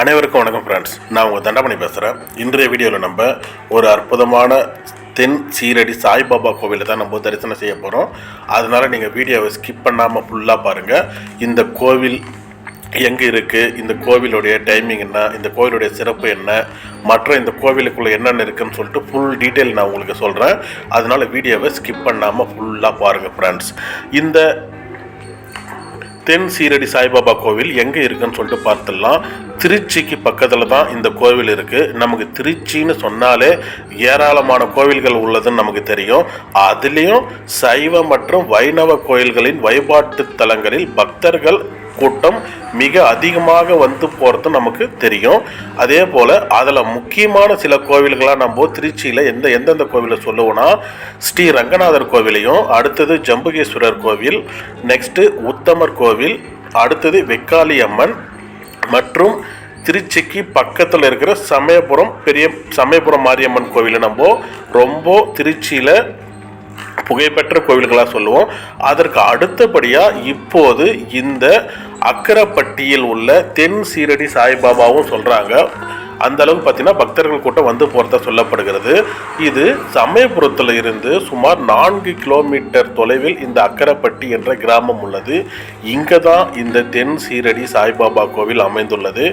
அனைவருக்கும் வணக்கம் ஃப்ரெண்ட்ஸ் நான் உங்கள் தண்டமணி பேசுகிறேன். இன்றைய வீடியோவில் நம்ம ஒரு அற்புதமான தென் சீரடி சாய்பாபா கோவிலை தான் நம்ம தரிசனம் செய்ய போகிறோம் அதனால் நீங்கள் வீடியோவை ஸ்கிப் பண்ணாமல் ஃபுல்லாக பாருங்கள் இந்த கோவில் எங்கே இருக்குது இந்த கோவிலுடைய டைமிங் என்ன? இந்த கோவிலுடைய சிறப்பு என்ன? மற்ற இந்த கோவிலுக்குள்ளே என்னென்ன இருக்குன்னு சொல்லிட்டு ஃபுல் டீட்டெயில் நான் உங்களுக்கு சொல்கிறேன் அதனால் வீடியோவை ஸ்கிப் பண்ணாமல் ஃபுல்லாக பாருங்கள் ஃப்ரெண்ட்ஸ் இந்த தென் சீரடி சாய்பாபா கோவில் எங்கே இருக்குன்னு சொல்லிட்டு பார்த்துடலாம். திருச்சிக்கு பக்கத்தில் தான் இந்த கோவில் இருக்குது நமக்கு திருச்சின்னு சொன்னாலே ஏராளமான கோவில்கள் உள்ளதுன்னு நமக்கு தெரியும். அதுலேயும் சைவ மற்றும் வைணவ கோயில்களின் வழிபாட்டு தலங்களில் பக்தர்கள் கூட்டம் மிக அதிகமாக வந்து போகிறது நமக்கு தெரியும். அதே போல் அதில் முக்கியமான சில கோவில்களாக நம்ம திருச்சியில் எந்த எந்தெந்த கோவிலை சொல்லுவோன்னா ஸ்ரீ ரங்கநாதர் கோவிலையும் அடுத்தது ஜம்புகேஸ்வரர் கோவில் நெக்ஸ்ட்டு உத்தமர் கோவில் அடுத்தது வெக்காளி அம்மன் மற்றும் திருச்சிக்கு பக்கத்தில் இருக்கிற சமயபுரம் பெரிய சமயபுரம் மாரியம்மன் கோவிலை நம்ம ரொம்ப திருச்சியில் புகைப்பெற்ற கோவில்களாக சொல்லுவோம். அதற்கு அடுத்தபடியாக இப்போது இந்த அக்கரப்பட்டியில் உள்ள தென் சீரடி சாய்பாபாவும் சொல்கிறாங்க அந்த அளவுக்கு பார்த்தீங்கன்னா பக்தர்கள் கூட்டம் வந்து போகிறதா சொல்லப்படுகிறது. இது சமயபுரத்தில் இருந்து சுமார் நான்கு கிலோமீட்டர் தொலைவில் இந்த அக்கரப்பட்டி என்ற கிராமம் உள்ளது. இங்கே தான் இந்த தென் சீரடி சாய்பாபா கோவில் அமைந்துள்ளது.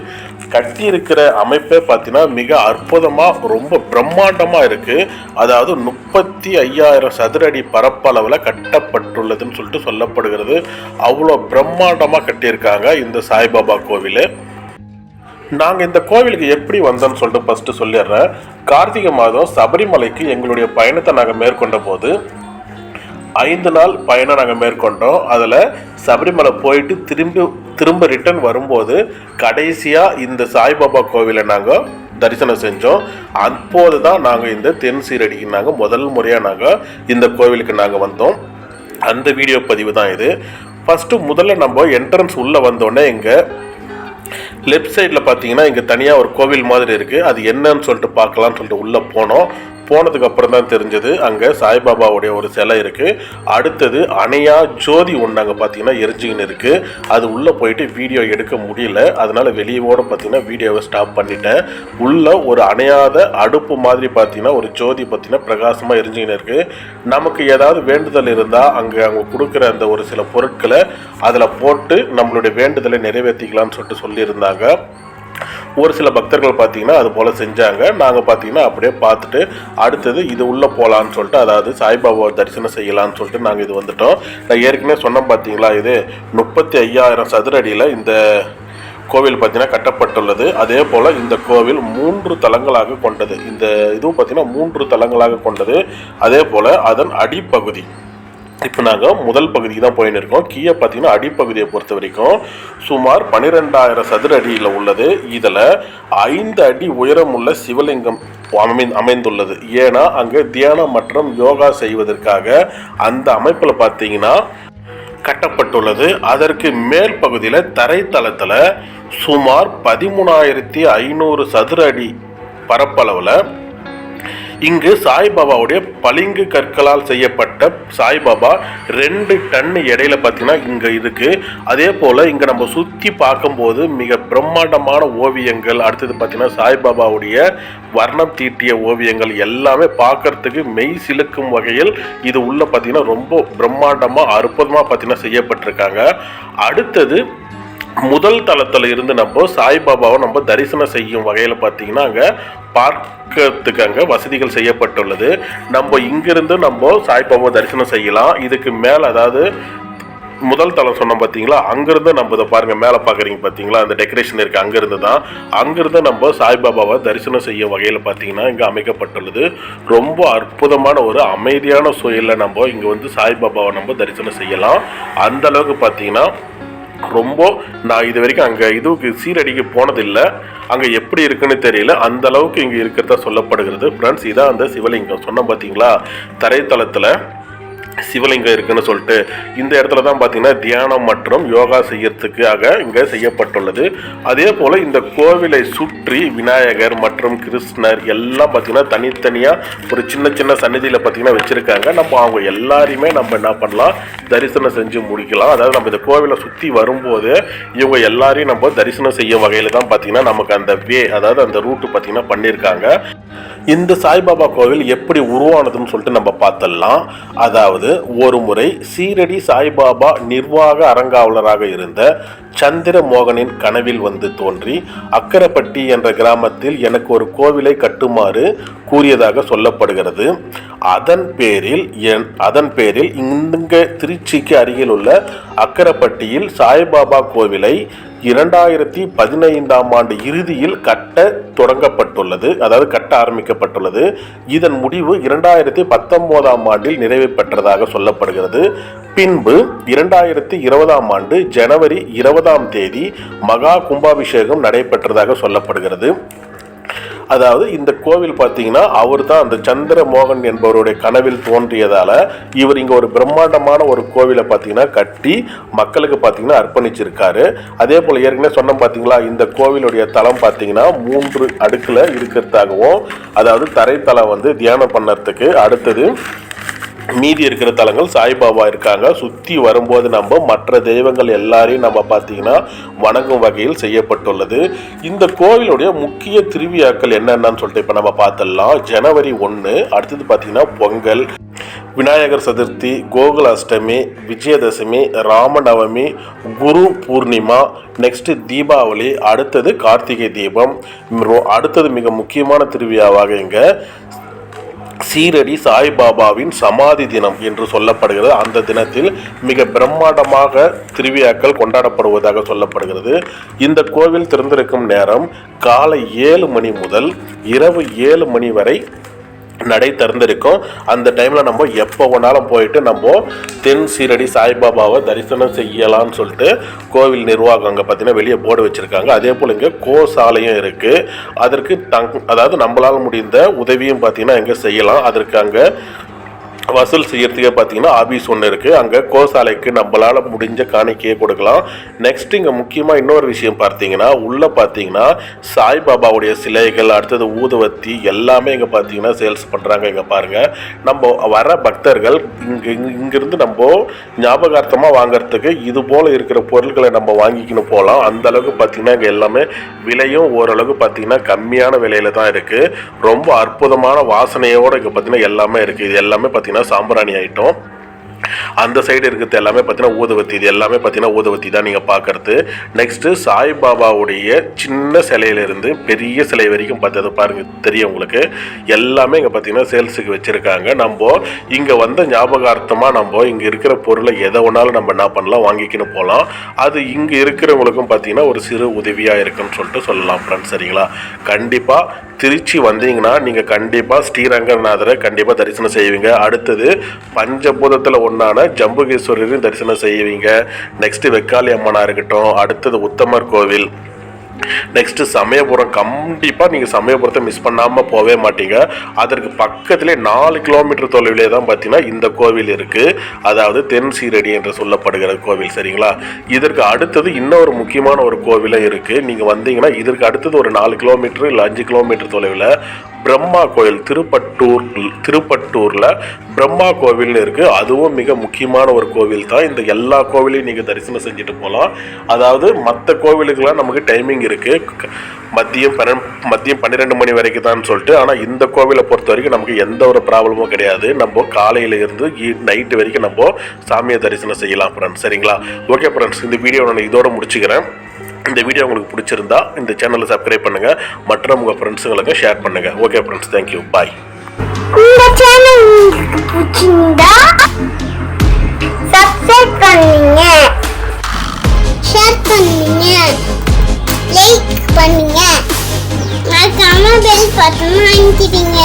கட்டியிருக்கிற அமைப்பே பார்த்தீங்கன்னா மிக அற்புதமாக ரொம்ப பிரம்மாண்டமாக இருக்குது அதாவது முப்பத்தி ஐயாயிரம் சதுர அடி பரப்பளவில் கட்டப்பட்டுள்ளதுன்னு சொல்லிட்டு சொல்லப்படுகிறது. அவ்வளோ பிரம்மாண்டமாக கட்டியிருக்காங்க இந்த சாய்பாபா கோவில். நாங்கள் இந்த கோவிலுக்கு எப்படி வந்தோம்னு சொல்லிட்டு ஃபஸ்ட்டு சொல்லிடுறேன். கார்த்திகை மாதம் சபரிமலைக்கு எங்களுடைய பயணத்தை நாங்கள் மேற்கொண்ட போது ஐந்து நாள் பயணம் நாங்கள் மேற்கொண்டோம். அதில் சபரிமலை போயிட்டு திரும்பி திரும்ப ரிட்டர்ன் வரும்போது கடைசியாக இந்த சாய்பாபா கோவிலை நாங்கள் தரிசனம் செஞ்சோம். அப்போது தான் நாங்கள் இந்த தென் சீரடிக்கு நாங்கள் முதல் முறையாக நாங்கள் இந்த கோவிலுக்கு நாங்கள் வந்தோம். அந்த வீடியோ பதிவு தான் இது. ஃபஸ்ட்டு முதல்ல நம்ம என்ட்ரன்ஸ் உள்ளே வந்தோடனே இங்கே லெஃப்ட் சைடில் பார்த்தீங்கன்னா இங்கே தனியாக ஒரு கோவில் மாதிரி இருக்குது அது என்னன்னு சொல்லிட்டு பார்க்கலாம்னு சொல்லிட்டு உள்ளே போனோம். போனதுக்கு அப்புறம் தான் தெரிஞ்சது அங்கே சாய்பாபாவுடைய ஒரு சிலை இருக்குது அடுத்தது அணையா ஜோதி ஒன்று அங்கே பார்த்தீங்கன்னா எரிஞ்சிக்கின்னு இருக்குது அது உள்ளே போயிட்டு வீடியோ எடுக்க முடியல. அதனால வெளியோட பார்த்தீங்கன்னா வீடியோவை ஸ்டாப் பண்ணிட்டேன். உள்ள ஒரு அணையாத அடுப்பு மாதிரி பார்த்தீங்கன்னா ஒரு ஜோதி பார்த்தீங்கன்னா பிரகாசமாக எரிஞ்சிக்கின்னு இருக்குது நமக்கு ஏதாவது வேண்டுதல் இருந்தால் அங்கே அவங்க கொடுக்குற அந்த ஒரு சில பொருட்களை அதில் போட்டு நம்மளுடைய வேண்டுதலை நிறைவேற்றிக்கலாம்னு சொல்லிட்டு சொல்லியிருந்தாங்க. ஒரு சில பக்தர்கள் பார்த்தீங்கன்னா அது போல் செஞ்சாங்க. நாங்கள் பார்த்தீங்கன்னா அப்படியே பார்த்துட்டு அடுத்தது இது உள்ளே போகலான்னு சொல்லிட்டு அதாவது சாய்பாபா தரிசனம் செய்யலாம்னு சொல்லிட்டு நாங்கள் இது வந்துட்டோம். நான் ஏற்கனவே சொன்னோம் பார்த்தீங்களா இது முப்பத்தி ஐயாயிரம் சதுர அடியில் இந்த கோவில் பார்த்தீங்கன்னா கட்டப்பட்டுள்ளது. அதே போல் இந்த கோவில் மூன்று தலங்களாக கொண்டது. இந்த இதுவும் பார்த்தீங்கன்னா மூன்று தலங்களாக கொண்டது. அதே போல் அதன் அடிப்பகுதி. இப்போ நாங்கள் முதல் பகுதிக்கு தான் போயின்னு இருக்கோம். கீழே பார்த்தீங்கன்னா அடிப்பகுதியை பொறுத்த வரைக்கும் சுமார் பன்னிரெண்டாயிரம் சதுர அடியில் உள்ளது. இதில் ஐந்து அடி உயரம் உள்ள சிவலிங்கம் அமை அமைந்துள்ளது. ஏன்னா அங்கே தியானம் மற்றும் யோகா செய்வதற்காக அந்த அமைப்பில் பார்த்தீங்கன்னா கட்டப்பட்டுள்ளது. அதற்கு மேல் பகுதியில் தரைத்தளத்தில் சுமார் பதிமூணாயிரத்தி ஐநூறு சதுர அடி பரப்பளவில் இங்கு சாய்பாபாவுடைய பளிங்கு கற்களால் செய்யப்பட்ட சாய்பாபா ரெண்டு டன் இடையில பார்த்தீங்கன்னா இங்கே இருக்கு. அதே போல் இங்கே நம்ம சுற்றி பார்க்கும்போது மிக பிரம்மாண்டமான ஓவியங்கள் அடுத்தது பார்த்தீங்கன்னா சாய்பாபாவுடைய வர்ணம் தீட்டிய ஓவியங்கள் எல்லாமே பார்க்கறதுக்கு மெய் சிலுக்கும் வகையில் இது உள்ள பார்த்தீங்கன்னா ரொம்ப பிரம்மாண்டமாக அற்புதமாக பார்த்தீங்கன்னா செய்யப்பட்டிருக்காங்க. அடுத்தது முதல் தளத்தில் இருந்து நம்ம சாய்பாபாவை நம்ம தரிசனம் செய்யும் வகையில் பார்த்தீங்கன்னா அங்கே பார்க்கறதுக்கு அங்கே வசதிகள் செய்யப்பட்டுள்ளது. நம்ம இங்கிருந்து நம்ம சாய்பாபாவை தரிசனம் செய்யலாம். இதுக்கு மேலே அதாவது முதல் தளம் சொன்னோம் பார்த்தீங்களா அங்கேருந்து நம்ம இதை பாருங்கள் மேலே பார்க்குறீங்க பார்த்தீங்களா அந்த டெக்கரேஷன் இருக்குது அங்கேருந்து தான். அங்கேருந்து நம்ம சாய்பாபாவை தரிசனம் செய்யும் வகையில் பார்த்தீங்கன்னா இங்கே அமைக்கப்பட்டுள்ளது. ரொம்ப அற்புதமான ஒரு அமைதியான சூழலில் நம்ம இங்கே வந்து சாய்பாபாவை நம்ம தரிசனம் செய்யலாம். அந்தளவுக்கு பார்த்தீங்கன்னா ரொம்ப நான் இது வரைக்கும் அங்கே இதுக்கு சீரடிக்கு போனதில்லை. அங்கே எப்படி இருக்குன்னு தெரியல. அந்த அளவுக்கு இங்கே இருக்கிறதா சொல்லப்படுகிறது. ஃப்ரெண்ட்ஸ் இதான் அந்த சிவலிங்கம். சொன்னோம் பார்த்தீங்களா தரைத்தளத்தில் சிவலிங்கம் இருக்குன்னு சொல்லிட்டு இந்த இடத்துல தான் பார்த்தீங்கன்னா தியானம் மற்றும் யோகா செய்யறதுக்காக இங்கே செய்யப்பட்டுள்ளது. அதே போல் இந்த கோவிலை சுற்றி விநாயகர் மற்றும் கிருஷ்ணர் எல்லாம் பார்த்தீங்கன்னா தனித்தனியாக ஒரு சின்ன சின்ன சந்நிதியில் பார்த்தீங்கன்னா வச்சுருக்காங்க. நம்ம அவங்க எல்லாரையுமே நம்ம என்ன பண்ணலாம்? தரிசனம் செஞ்சு முடிக்கலாம். அதாவது நம்ம இந்த கோவிலை சுற்றி வரும்போது இவங்க எல்லாரையும் நம்ம தரிசனம் செய்யும் வகையில் தான் பார்த்தீங்கன்னா நமக்கு அந்த வே அதாவது அந்த ரூட்டு பார்த்தீங்கன்னா பண்ணியிருக்காங்க. இந்த சாய்பாபா கோவில் எப்படி உருவானதுன்னு சொல்லிட்டு நம்ம பார்த்தலாம் அதாவது ஒரு முறை சீரடி சாய்பாபா நிர்வாக அறங்காவலராக இருந்த சந்திர மோகனின் கனவில் வந்து தோன்றி அக்கரப்பட்டி என்ற கிராமத்தில் எனக்கு ஒரு கோவிலை கட்டுமாறு கூறியதாக சொல்லப்படுகிறது. அதன் பேரில் என் அதன் பேரில் இங்க திருச்சிக்கு அருகில் உள்ள அக்கரப்பட்டியில் சாய்பாபா கோவிலை இரண்டாயிரத்தி பதினைந்தாம் ஆண்டு இறுதியில் கட்ட தொடங்கப்பட்டுள்ளது அதாவது கட்ட ஆரம்பிக்கப்பட்டுள்ளது. இதன் முடிவு இரண்டாயிரத்தி பத்தொன்பதாம் ஆண்டில் நிறைவு பெற்றதாக சொல்லப்படுகிறது. பின்பு இரண்டாயிரத்தி இருபதாம் ஆண்டு ஜனவரி இருபதாம் தேதி மகா கும்பாபிஷேகம் நடைபெற்றதாக சொல்லப்படுகிறது. அதாவது இந்த கோவில் பார்த்தீங்கன்னா அவர் தான் அந்த சந்திர மோகன் என்பவருடைய கனவில் தோன்றியதால் இவர் இங்கே ஒரு பிரம்மாண்டமான ஒரு கோவிலை பார்த்தீங்கன்னா கட்டி மக்களுக்கு பார்த்தீங்கன்னா அர்ப்பணிச்சிருக்காரு. அதே போல் ஏற்கனவே சொன்னோம் பார்த்தீங்களா இந்த கோவிலுடைய தளம் பார்த்தீங்கன்னா மூன்று அடுக்கில் இருக்கிறதாகவும் அதாவது தரைத்தளம் வந்து தியானம் பண்ணுறதுக்கு அடுத்தது மீதி இருக்கிற தலங்கள் சாய்பாபா இருக்காங்க. சுற்றி வரும்போது நம்ம மற்ற தெய்வங்கள் எல்லாரையும் நம்ம பார்த்தீங்கன்னா வணங்கும் வகையில் செய்யப்பட்டுள்ளது. இந்த கோவிலுடைய முக்கிய திருவிழாக்கள் என்னென்னு சொல்லிட்டு இப்போ நம்ம பார்த்துடலாம். ஜனவரி ஒன்று அடுத்தது பார்த்தீங்கன்னா பொங்கல் விநாயகர் சதுர்த்தி கோகுல அஷ்டமி விஜயதசமி ராமநவமி குரு பூர்ணிமா நெக்ஸ்ட்டு தீபாவளி அடுத்தது கார்த்திகை தீபம். அடுத்தது மிக முக்கியமான திருவிழாவாக இங்கே சீரடி சாய்பாபாவின் சமாதி தினம் என்று சொல்லப்படுகிறது. அந்த தினத்தில் மிக பிரம்மாண்டமாக திருவிழாக்கள் கொண்டாடப்படுவதாக சொல்லப்படுகிறது. இந்த கோவில் திறந்திருக்கும் நேரம் காலை ஏழு மணி முதல் இரவு ஏழு மணி வரை நடை திறந்திருக்கும் அந்த டைமில் நம்ம எப்போ வேணாலும் போயிட்டு நம்ம தென் சீரடி சாய்பாபாவை தரிசனம் செய்யலாம்னு சொல்லிட்டு கோவில் நிர்வாகம் அங்கே பார்த்தீங்கன்னா வெளியே போர்டு வச்சுருக்காங்க. அதே போல் இங்கே கோசாலையும் இருக்குது அதற்கு தங் அதாவது நம்மளால் முடிந்த உதவியும் பார்த்தீங்கன்னா இங்கே செய்யலாம். அதற்கு அங்கே வசூல் செய்யறதுக்கே பார்த்தீங்கன்னா ஆபீஸ் ஒன்று இருக்குது அங்கே கோசாலைக்கு நம்மளால் முடிஞ்ச காணிக்கையை கொடுக்கலாம். நெக்ஸ்ட் இங்கே முக்கியமாக இன்னொரு விஷயம் பார்த்தீங்கன்னா உள்ளே பார்த்தீங்கன்னா சாய்பாபாவுடைய சிலைகள் அடுத்தது ஊதுவத்தி எல்லாமே இங்கே பார்த்தீங்கன்னா சேல்ஸ் பண்ணுறாங்க இங்கே பாருங்கள் நம்ம வர பக்தர்கள் இங்கே இங்கிருந்து நம்ம ஞாபகார்த்தமாக வாங்குறதுக்கு இது போல் இருக்கிற பொருட்களை நம்ம வாங்கிக்கின்னு போகலாம் அந்த அளவுக்கு பார்த்தீங்கன்னா இங்கே எல்லாமே விலையும் ஓரளவுக்கு பார்த்தீங்கன்னா கம்மியான விலையில தான் இருக்குது ரொம்ப அற்புதமான வாசனையோடு இங்கே பார்த்தீங்கன்னா எல்லாமே இருக்குது இது எல்லாமே பார்த்தீங்கன்னா சாம்பிராணி ஐட்டம். அந்த சைடு இருக்கிறது எல்லாமே பார்த்தீங்கன்னா ஊதுவத்தி இது எல்லாமே பார்த்தீங்கன்னா ஊதுவத்தி தான் நீங்கள் பார்க்கறது. நெக்ஸ்ட்டு சாய்பாபாவுடைய சின்ன சிலையிலேருந்து பெரிய சிலை வரைக்கும் பார்த்தது பாருங்க தெரியும் உங்களுக்கு. எல்லாமே இங்கே பார்த்தீங்கன்னா சேல்ஸுக்கு வச்சுருக்காங்க. நம்ம இங்கே வந்த ஞாபகார்த்தமாக நம்ம இங்கே இருக்கிற பொருளை எதை வேணாலும் நம்ம என்ன பண்ணலாம் வாங்கிக்கின்னு போகலாம். அது இங்கே இருக்கிறவங்களுக்கும் பார்த்தீங்கன்னா ஒரு சிறு உதவியாக இருக்குன்னு சொல்லிட்டு சொல்லலாம் ஃப்ரெண்ட்ஸ் சரிங்களா? கண்டிப்பாக திருச்சி வந்தீங்கன்னா நீங்கள் கண்டிப்பாக ஸ்ரீரங்கநாதரை கண்டிப்பாக தரிசனம் செய்வீங்க. அடுத்தது பஞ்சபூதத்தில் ஒன்றான ஜம்புகேஸ்வரரையும் தரிசனம் செய்வீங்க. நெக்ஸ்ட்டு வெக்காளி அம்மனாக இருக்கட்டும். அடுத்தது உத்தமர் கோவில். நெக்ஸ்ட்டு சமயபுரம் கண்டிப்பாக நீங்கள் சமயபுரத்தை மிஸ் பண்ணாமல் போகவே மாட்டீங்க. அதற்கு பக்கத்திலே நாலு கிலோமீட்டர் தொலைவிலே தான் பார்த்தீங்கன்னா இந்த கோவில் இருக்குது அதாவது தென் சீரடி என்று சொல்லப்படுகிற கோவில் சரிங்களா? இதற்கு அடுத்தது இன்னொரு முக்கியமான ஒரு கோவிலும் இருக்குது நீங்கள் வந்தீங்கன்னா இதற்கு அடுத்தது ஒரு நாலு கிலோமீட்டர் இல்லை அஞ்சு கிலோமீட்டர் தொலைவில் பிரம்மா கோயில் திருப்பட்டூர் திருப்பட்டூரில் பிரம்மா கோவில்னு இருக்குது அதுவும் மிக முக்கியமான ஒரு கோவில் தான். இந்த எல்லா கோவிலையும் நீங்கள் தரிசனம் செஞ்சுட்டு போகலாம் அதாவது மற்ற கோவிலுக்கெல்லாம் நமக்கு டைமிங் இருக்குது மதியம் பன்னெண்டு மதியம் பன்னிரெண்டு மணி வரைக்கும் தான் சொல்லிட்டு ஆனால் இந்த கோவிலை பொறுத்த வரைக்கும் நமக்கு எந்த ஒரு ப்ராப்ளமும் கிடையாது. நம்ம காலையிலேருந்து நைட்டு வரைக்கும் நம்ம சாமியை தரிசனம் செய்யலாம் ஃப்ரெண்ட்ஸ் சரிங்களா? ஓகே ஃப்ரெண்ட்ஸ் இந்த வீடியோ நான் இதோட முடிச்சுக்கிறேன். இந்த வீடியோ உங்களுக்கு பிடிச்சிருந்தா இந்த சேனலை சப்ஸ்கிரைப் பண்ணுங்கள் மற்றும் உங்கள் ஃப்ரெண்ட்ஸுங்களுக்கு ஷேர் பண்ணுங்கள் okay friends thank you bye இந்த சேனல் உங்களுக்கு பிடிச்சிருந்தா சப்ஸ்கிரைப் பண்ணுங்க. ஷேர் பண்ணுங்க. லைக் பண்ணுங்க. மறக்காம பெல் பட்டன் வாங்கிக்கிறீங்க